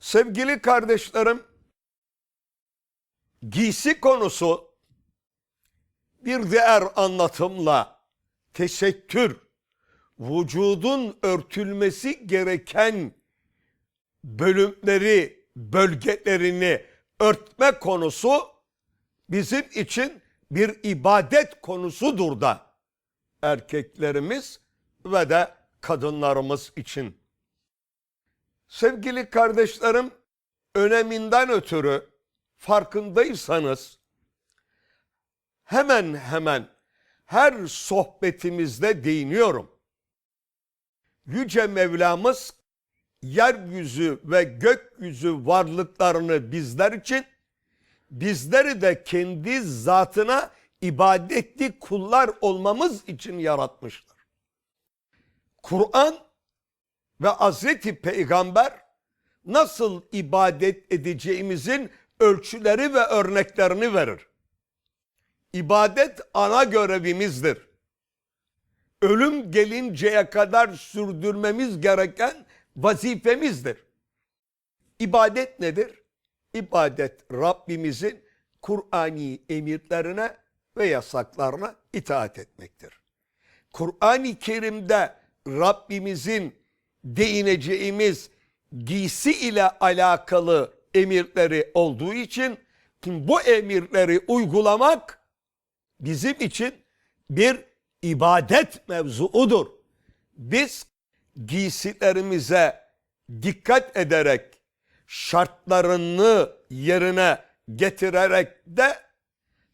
Sevgili kardeşlerim, giysi konusu bir diğer anlatımla tesettür, vücudun örtülmesi gereken bölümleri, bölgelerini örtme konusu bizim için bir ibadet konusudur da erkeklerimiz ve de kadınlarımız için. Sevgili kardeşlerim, öneminden ötürü farkındaysanız hemen hemen her sohbetimizde değiniyorum. Yüce Mevlamız yeryüzü ve gökyüzü varlıklarını bizler için, bizleri de kendi zatına ibadetli kullar olmamız için yaratmıştır. Kur'an ve Hazreti Peygamber nasıl ibadet edeceğimizin ölçüleri ve örneklerini verir. İbadet ana görevimizdir. Ölüm gelinceye kadar sürdürmemiz gereken vazifemizdir. İbadet nedir? İbadet Rabbimizin Kur'ani emirlerine ve yasaklarına itaat etmektir. Kur'an-ı Kerim'de Rabbimizin değineceğimiz giysi ile alakalı emirleri olduğu için bu emirleri uygulamak bizim için bir ibadet mevzuudur. Biz giysilerimize dikkat ederek şartlarını yerine getirerek de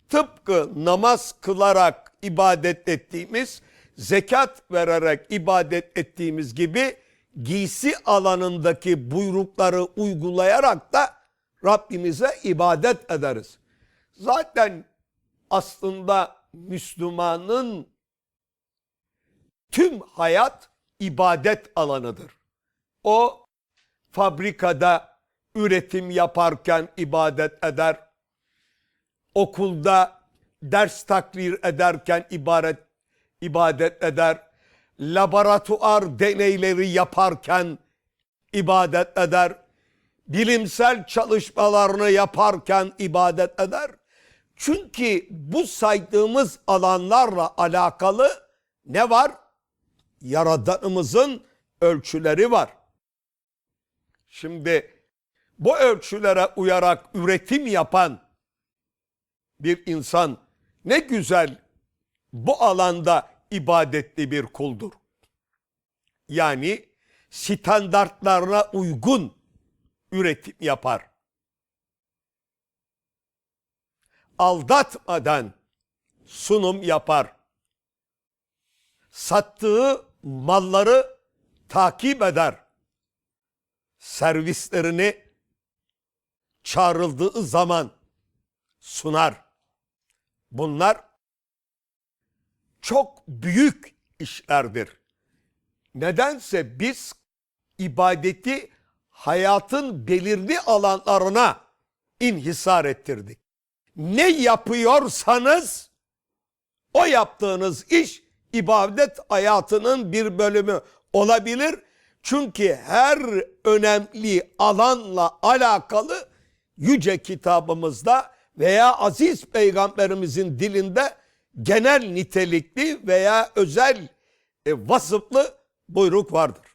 tıpkı namaz kılarak ibadet ettiğimiz, zekat vererek ibadet ettiğimiz gibi giysi alanındaki buyrukları uygulayarak da Rabbimize ibadet ederiz. Zaten aslında Müslümanın tüm hayat ibadet alanıdır. O fabrikada üretim yaparken ibadet eder. Okulda ders takrir ederken ibaret ibadet eder. Laboratuvar deneyleri yaparken ibadet eder. Bilimsel çalışmalarını yaparken ibadet eder. Çünkü bu saydığımız alanlarla alakalı ne var? Yaradanımızın ölçüleri var. Şimdi bu ölçülere uyarak üretim yapan bir insan ne güzel bu alanda ibadetli bir kuldur. Yani standartlarına uygun üretim yapar. Aldatmadan sunum yapar. Sattığı malları takip eder. Servislerini çağrıldığı zaman sunar. Bunlar çok büyük işlerdir. Nedense biz ibadeti hayatın belirli alanlarına inhisar ettirdik. Ne yapıyorsanız o yaptığınız iş ibadet hayatının bir bölümü olabilir. Çünkü her önemli alanla alakalı yüce kitabımızda veya aziz peygamberimizin dilinde genel nitelikli veya özel e, vasıflı buyruk vardır.